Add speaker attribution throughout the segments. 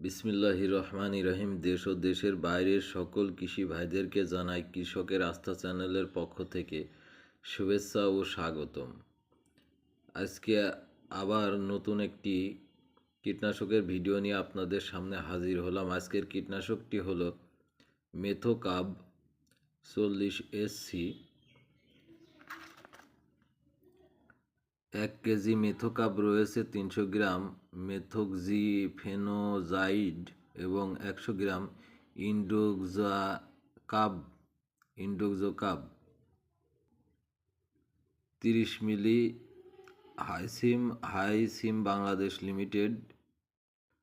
Speaker 1: বিসমিল্লাহ রহমান রহিম। দেশ ও দেশের বাইরের সকল কৃষি ভাইদেরকে জানাই কৃষকের আস্থা চ্যানেলের পক্ষ থেকে শুভেচ্ছা ও স্বাগতম। আজকে আবার নতুন একটি কীটনাশকের ভিডিও নিয়ে আপনাদের সামনে হাজির হলাম। আজকের কীটনাশকটি হলো মেথোকাব চল্লিশ এসসি। এক কেজি মেথোকাপ রয়েছে তিনশো গ্রাম মেথোকজি ফেনোজাইড এবং একশো গ্রাম ইন্ডোকজা কাব ইন্ডোকজোকাব তিরিশ মিলি হাইসিম হাইসিম বাংলাদেশ লিমিটেড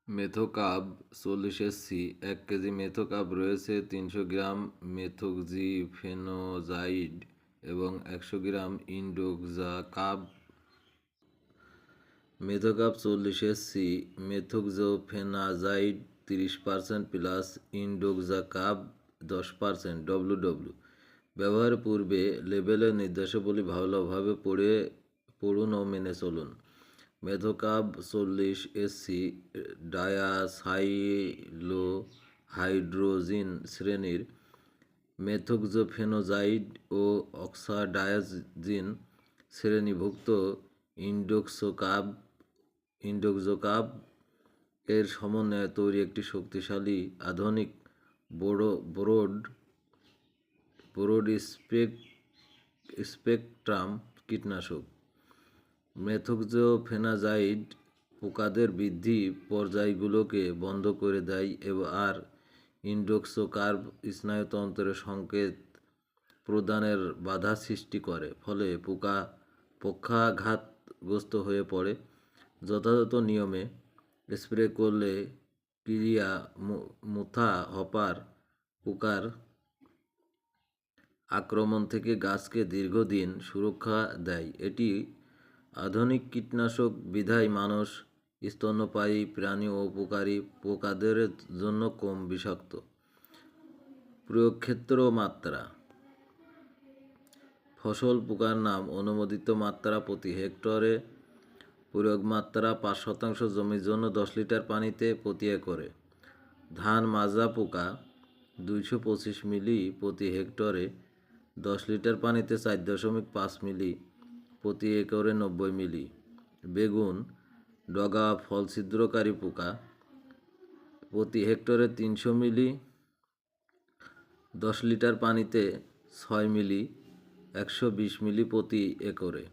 Speaker 1: মেথোকাব চল্লিশ এসসি। এক কেজি মেথোকাব রয়েছে তিনশো গ্রাম মেথোকজি ফেনোজাইড এবং একশো গ্রাম ইন্ডোকজা কাব মেথোকাপ চল্লিশ এসসি মেথোকজোফেনাজাইড তিরিশ পার্সেন্ট প্লাস ইন্ডোকজাকাব দশ পার্সেন্ট ডব্লু ডব্লু ব্যবহারের পূর্বে লেবেলের নির্দেশাবলী ভালোভাবে পড়ে, পড়ুন ও মেনে চলুন। মেথোকাব চল্লিশ এসসি ডায়াসাইলো হাইড্রোজিন শ্রেণির মেথোকজোফেনোজাইড ও অক্সাডায়াজিন শ্রেণীভুক্ত ইন্ডোক্সোকাব ইন্ডোক্সোকাব এর সমন্বয়ে তৈরি একটি শক্তিশালী আধুনিক বড়ো, ব্রড ব্রড স্পেক স্পেকট্রাম কীটনাশক। মেথোক্সোফেনাজাইড পোকাদের বৃদ্ধি পর্যায়গুলোকে বন্ধ করে দেয় এবং আর ইন্ডোক্সোকার্ব স্নায়ুতন্ত্রের সংকেত প্রদানের বাধা সৃষ্টি করে, ফলে পোকা পক্ষাঘাতগ্রস্ত হয়ে পড়ে। যথাযথ নিয়মে স্প্রে করলে ক্রিয়া মুথা, হপার, পোকার আক্রমণ থেকে গাছকে দীর্ঘদিন সুরক্ষা দেয়। এটি আধুনিক কীটনাশক বিধায় মানুষ স্তন্যপায়ী প্রাণী ও উপকারী পোকাদের জন্য কম বিষাক্ত। প্রয়োগক্ষেত্র মাত্রা। ফসল পোকার নাম অনুমোদিত মাত্রা প্রতি হেক্টরে প্রয়োগ মাত্রা পাঁচ শতাংশ জমির জন্য দশ লিটার পানিতে প্রতি একরে ধান, মাজা, পোকা দুইশো পঁচিশ মিলি প্রতি হেক্টরে দশ লিটার পানিতে চার দশমিক পাঁচ মিলি প্রতি একরে নব্বই মিলি। বেগুন, ডগা ফল ছিদ্রকারী পোকা প্রতি হেক্টরে তিনশো মিলি দশ লিটার পানিতে ছয় মিলি একশো বিশ মিলি প্রতি একরে।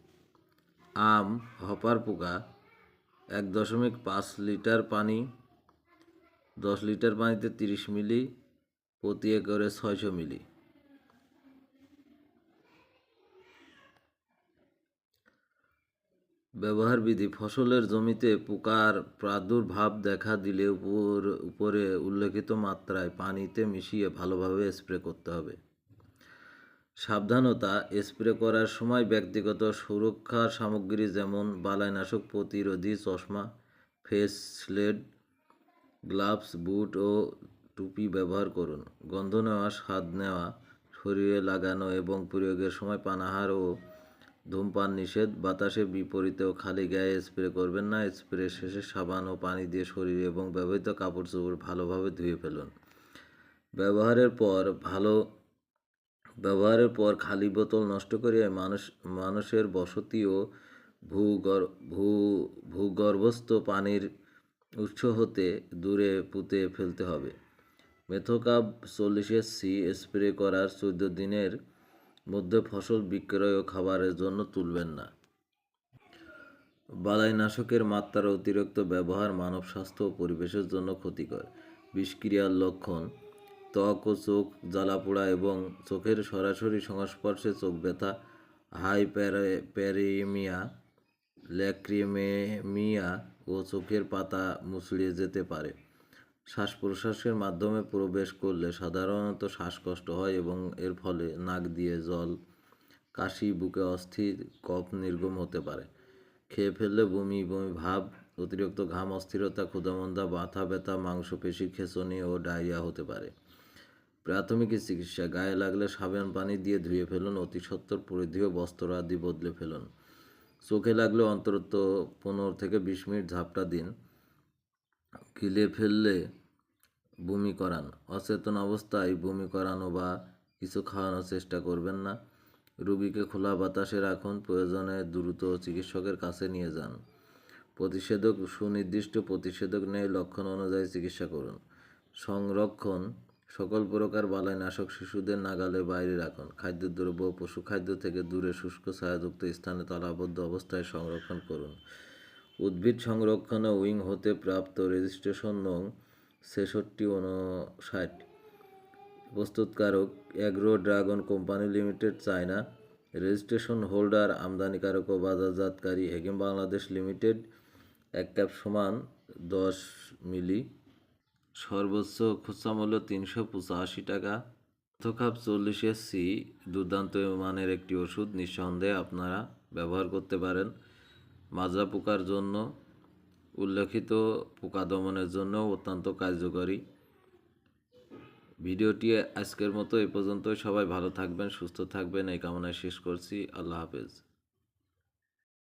Speaker 1: আম, হপার পোকা, এক দশমিক পাঁচ লিটার পানি, দশ লিটার পানিতে তিরিশ মিলি, প্রতি একরে ছয়শো মিলি। ব্যবহার বিধি ফসলের জমিতে পোকার প্রাদুর্ভাব দেখা দিলে উপর, উপরে উল্লেখিত মাত্রায় পানিতে মিশিয়ে ভালোভাবে স্প্রে করতে হবে। সাবধানতা স্প্রে করার সময় ব্যক্তিগত সুরক্ষার সামগ্রী যেমন বালাইনাশক প্রতিরোধী চশমা, ফেস স্লেড, গ্লাভস, বুট ও টুপি ব্যবহার করুন। গন্ধ নেওয়া, স্বাদ নেওয়া, শরীরে লাগানো এবং প্রয়োগের সময় পানাহার ও ধূমপান নিষেধ, বাতাসের বিপরীতেও খালি গায়ে স্প্রে করবেন না। স্প্রে শেষে সাবান ও পানি দিয়ে শরীর এবং ব্যবহৃত কাপড় চোপড় ভালোভাবে ধুয়ে ফেলুন। ব্যবহারের পর ভালো ব্যবহারের পর খালি বোতল নষ্ট করিয়া মানুষ, মানুষের বসতি ও ভূগর, ভূ, ভূগর্ভস্থ পানির উৎস হতে দূরে পুঁতে ফেলতে হবে। মেথোকাপ চল্লিশের সি স্প্রে করার চোদ্দ দিনের মধ্যে ফসল বিক্রয় ও খাবারের জন্য তুলবেন না। বালাইনাশকের মাত্রার অতিরিক্ত ব্যবহার মানব স্বাস্থ্য ও পরিবেশের জন্য ক্ষতিকর। বিষক্রিয়ার লক্ষণ ত্বক ও চোখ, জ্বালাপোড়া এবং চোখের সরাসরি সংস্পর্শে চোখ ব্যথা হাই প্যারেমিয়া ল্যাক্রিমেমিয়া ও চোখের পাতা মুচড়িয়ে যেতে পারে। শ্বাস প্রশ্বাসের মাধ্যমে প্রবেশ করলে সাধারণত শ্বাসকষ্ট হয় এবং এর ফলে নাক দিয়ে জল, কাশি, বুকে অস্থির কফ নির্গম হতে পারে। খেয়ে ফেললে বমি বমি ভাব, অতিরিক্ত ঘাম, অস্থিরতা, ক্ষুধামন্দা, মাথা ব্যথা, মাংসপেশি, খেঁচনি ও ডায়রিয়া হতে পারে। প্রাথমিক চিকিৎসা, গায়ে লাগলে সাবান পানি দিয়ে ধুয়ে ফেলুন, অতি সত্তর পরিধেয় বস্ত্র আদি বদলে ফেলুন। চোখে লাগলে অন্তত পনেরো থেকে বিশ মিনিট ঝাপটা দিন। গিলে ফেললে বমি করান। অচেতন অবস্থায় বমি করানো বা কিছু খাওয়ানোর চেষ্টা করবেন না। রুগীকে খোলা বাতাসে রাখুন, প্রয়োজনে দ্রুত চিকিৎসকের কাছে নিয়ে যান। প্রতিষেধক, সুনির্দিষ্ট প্রতিষেধক নেই, লক্ষণ অনুযায়ী চিকিৎসা করুন। সংরক্ষণ সকল প্রকার বালাইনাশক শিশুদের নাগালে বাইরে রাখুন। খাদ্যদ্রব্য পশু খাদ্য থেকে দূরে শুষ্ক ছায়াযুক্ত স্থানে তালাবদ্ধ অবস্থায় সংরক্ষণ করুন। উদ্ভিদ সংরক্ষণে উইং হতে প্রাপ্ত রেজিস্ট্রেশন নং ছেষট্টি উনষাট প্রস্তুতকারক agro dragon company limited, China. Registration holder, আমদানিকারক ও বাজারজাতকারী হেগেম বাংলাদেশ লিমিটেড, এক ক্যাপ সমান দশ মিলি সর্বোচ্চ খুচরা মূল্য তিনশো পঁচাশি টাকা। কাপ চল্লিশ এসসি দুর্দান্ত মানের একটি ওষুধ নিঃসন্দেহে আপনারা ব্যবহার করতে পারেন। মাজরা পোকার জন্য, উল্লেখিত পোকা দমনের জন্য অত্যন্ত কার্যকরী। ভিডিওটি আজকের মতো এই পর্যন্তই। সবাই ভালো থাকবেন, সুস্থ থাকবেন। এই কামনায় শেষ করছি। আল্লাহ হাফেজ।